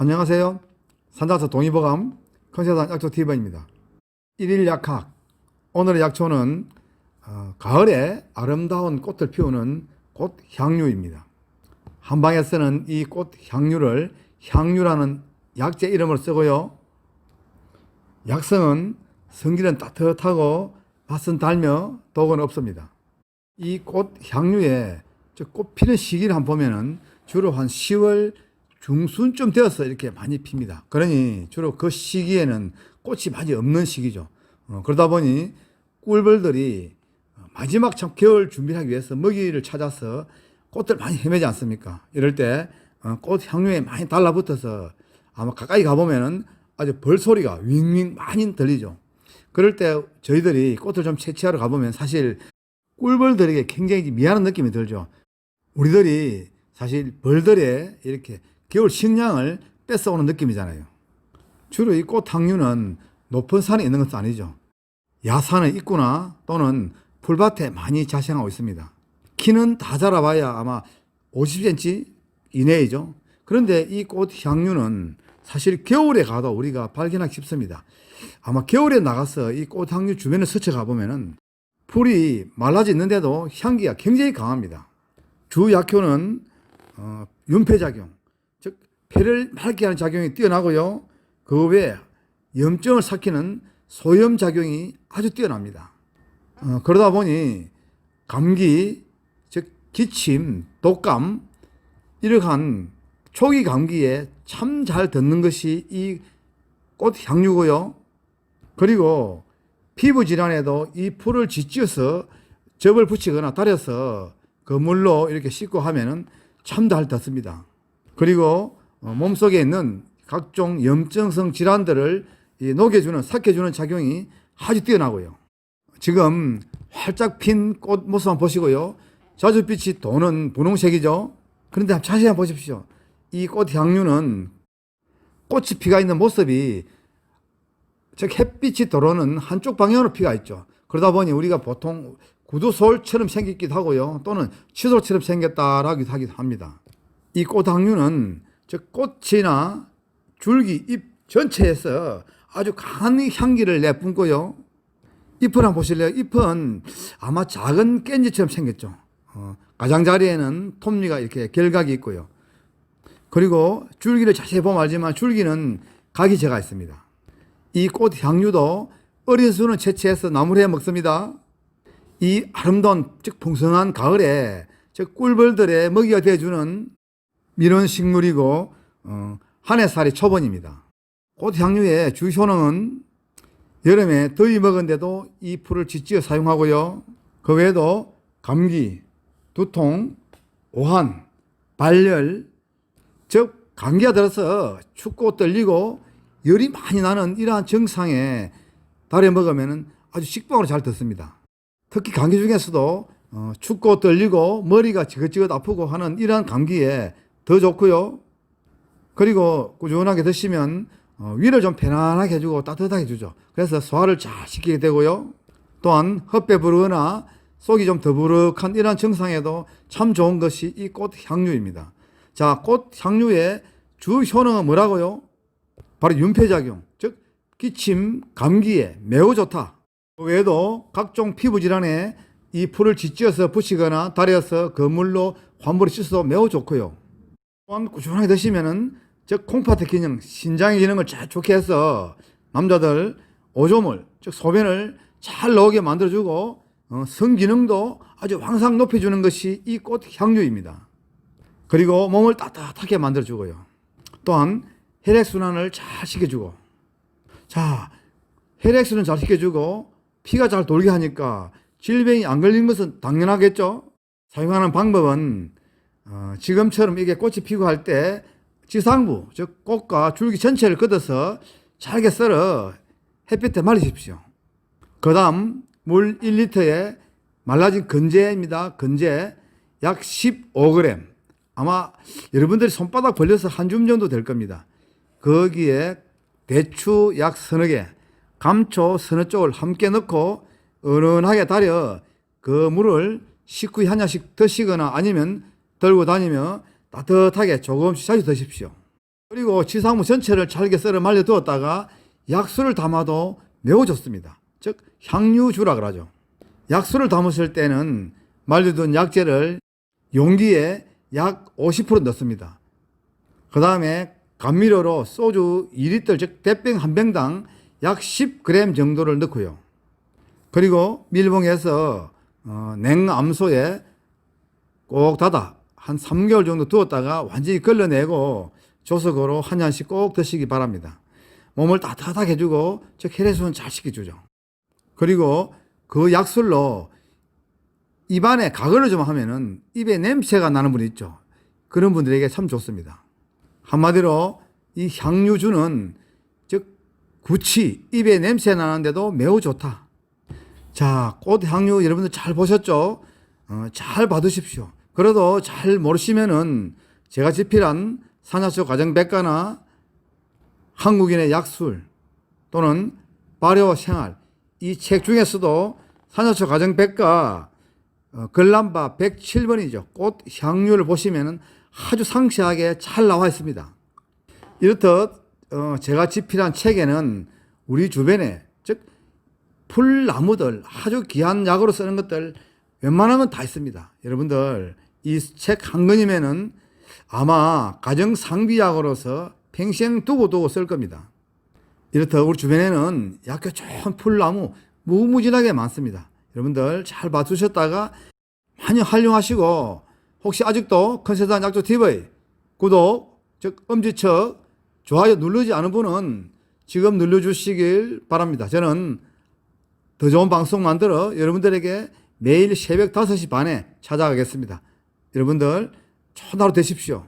안녕하세요. 산자서 동의보감 컨셉단 약초 TV입니다. 일일 약학. 오늘의 약초는 어, 가을에 아름다운 꽃을 피우는 꽃 향유입니다. 한방에 쓰는 이 꽃 향유를 향유라는 약재 이름을 쓰고요. 약성은 성질은 따뜻하고 맛은 달며 독은 없습니다. 이 꽃 향유에 저꽃 피는 시기를 한번 보면은 주로 한 10월 중순쯤 되어서 이렇게 많이 핍니다. 그러니 주로 그 시기에는 꽃이 많이 없는 시기죠. 어, 그러다 보니 꿀벌들이 마지막 참 겨울 준비하기 위해서 먹이를 찾아서 꽃들 많이 헤매지 않습니까? 이럴 때 어, 꽃 향유에 많이 달라붙어서 아마 가까이 가보면은 아주 벌 소리가 윙윙 많이 들리죠. 그럴 때 저희들이 꽃을 좀 채취하러 가보면 사실 꿀벌들에게 굉장히 미안한 느낌이 들죠. 우리들이 사실 벌들의 이렇게 겨울 식량을 뺏어오는 느낌이잖아요. 주로 이 꽃항류는 높은 산에 있는 것도 아니죠. 야산의 입구나 또는 풀밭에 많이 자생하고 있습니다. 키는 다 자라봐야 아마 50cm 이내이죠. 그런데 이 꽃 향류는 사실 겨울에 가도 우리가 발견하기 쉽습니다. 아마 겨울에 나가서 이 꽃 향류 주변을 스쳐가 보면은 풀이 말라져 있는데도 향기가 굉장히 강합니다. 주 약효는 어, 윤폐작용, 즉 폐를 맑게 하는 작용이 뛰어나고요. 그 외에 염증을 삭히는 소염 작용이 아주 뛰어납니다. 어, 그러다 보니 감기, 즉 기침, 독감 이러한 초기 감기에 참 잘 듣는 것이 이 꽃 향유고요. 그리고 피부 질환에도 이 풀을 짓지어서 접을 붙이거나 달여서 그 물로 이렇게 씻고 하면은 참 잘 듣습니다. 그리고 어, 몸속에 있는 각종 염증성 질환들을 이 녹여주는 삭혀주는 작용이 아주 뛰어나고요. 지금 활짝 핀 꽃 모습 한번 보시고요. 자주빛이 도는 분홍색이죠. 그런데 자세히 한번 보십시오. 이 꽃 향유는 꽃이 피가 있는 모습이 즉 햇빛이 들어오는 한쪽 방향으로 피가 있죠. 그러다 보니 우리가 보통 구두솔처럼 생기기도 하고요. 또는 치솔처럼 생겼다라고 하기도 합니다. 이 꽃항류는 즉 꽃이나 줄기, 잎 전체에서 아주 강한 향기를 내뿜고요. 잎을 한번 보실래요? 잎은 아마 작은 깻잎처럼 생겼죠. 어, 가장자리에는 톱니가 이렇게 결각이 있고요. 그리고 줄기를 자세히 보면 알지만 줄기는 각이 제가 있습니다. 이 꽃 향유도 어린 수는 채취해서 나물해 먹습니다. 이 아름다운 즉 풍성한 가을에 즉 꿀벌들의 먹이가 되어주는 이런 식물이고 어, 한해살이 초본입니다. 꽃 향유의 주 효능은 여름에 더위 먹은데도 이 풀을 짓지어 사용하고요. 그 외에도 감기, 두통, 오한, 발열, 즉 감기가 들어서 춥고 떨리고 열이 많이 나는 이러한 증상에 달여 먹으면 아주 식빵으로 잘 듣습니다. 특히 감기 중에서도 어, 춥고 떨리고 머리가 지긋지긋 아프고 하는 이러한 감기에 더 좋고요. 그리고 꾸준하게 드시면 어, 위를 좀 편안하게 해주고 따뜻하게 해주죠. 그래서 소화를 잘 시키게 되고요. 또한 헛배 부르거나 속이 좀 더부룩한 이러한 증상에도 참 좋은 것이 이 꽃 향유입니다. 자, 꽃 향유의 주 효능은 뭐라고요? 바로 윤폐작용, 즉 기침, 감기에 매우 좋다. 그 외에도 각종 피부 질환에 이 풀을 짓지어서 붙이거나 달여서 그물로 환부를 씻어도 매우 좋고요. 또한 꾸준하게 드시면은 즉 콩팥의 기능, 신장의 기능을 잘 좋게 해서 남자들 오조물, 즉 소변을 잘 나오게 만들어주고 어, 성기능도 아주 왕상 높여주는 것이 이 꽃 향유입니다. 그리고 몸을 따뜻하게 만들어주고요. 또한 혈액순환을 잘 시켜주고 자 혈액순환 잘 시켜주고 피가 잘 돌게 하니까 질병이 안 걸린 것은 당연하겠죠. 사용하는 방법은 어, 지금처럼 이게 꽃이 피고 할 때 지상부 즉 꽃과 줄기 전체를 걷어서 잘게 썰어 햇빛에 말리십시오. 그 다음 물 1리터에 말라진 건재입니다. 건재 약 15g. 아마 여러분들이 손바닥 벌려서 한 줌 정도 될 겁니다. 거기에 대추 약 서너 개, 감초 서너 쪽을 함께 넣고 은은하게 달여 그 물을 식구에 한 잔씩 드시거나 아니면 들고 다니며 따뜻하게 조금씩 자주 드십시오. 그리고 지상무 전체를 잘게 썰어 말려 두었다가 약수를 담아도 매우 좋습니다. 즉 향유주라 그러죠. 약수를 담으실 때는 말려둔 약재를 용기에 약 50% 넣습니다. 그 다음에 감미료로 소주 2리터 즉 대병 한 병당 약 10g 정도를 넣고요. 그리고 밀봉해서 어, 냉암소에 꼭 닫아 한 3개월 정도 두었다가 완전히 걸러내고 조석으로 한 잔씩 꼭 드시기 바랍니다. 몸을 따뜻하게 해주고 즉 혈액순환 잘 시켜주죠. 그리고 그 약술로 입안에 가글을 좀 하면은 입에 냄새가 나는 분이 있죠. 그런 분들에게 참 좋습니다. 한마디로 이 향유주는 즉 구취 입에 냄새 나는데도 매우 좋다. 자, 꽃 향유 여러분들 잘 보셨죠? 어, 잘 받으십시오. 그래도 잘 모르시면은 제가 집필한 산야초 가정백과나 한국인의 약술 또는 발효 생활 이 책 중에서도 산야초 가정백과 어, 글람바 107번이죠. 꽃 향유를 보시면은 아주 상세하게 잘 나와 있습니다. 이렇듯 어, 제가 집필한 책에는 우리 주변에 즉 풀나무들 아주 귀한 약으로 쓰는 것들 웬만한 건다 있습니다. 여러분들 이 책 한 권이면은 아마 가정 상비약으로서 평생 두고 두고 쓸 겁니다. 이렇듯 우리 주변에는 약효 좋은 풀나무 무무진하게 많습니다. 여러분들 잘 봐두셨다가 많이 활용하시고 혹시 아직도 컨세단 약조 TV 구독 즉 엄지척 좋아요 누르지 않은 분은 지금 눌러주시길 바랍니다. 저는 더 좋은 방송 만들어 여러분들에게 매일 새벽 5시 반에 찾아가겠습니다. 여러분들 좋은 하루 되십시오.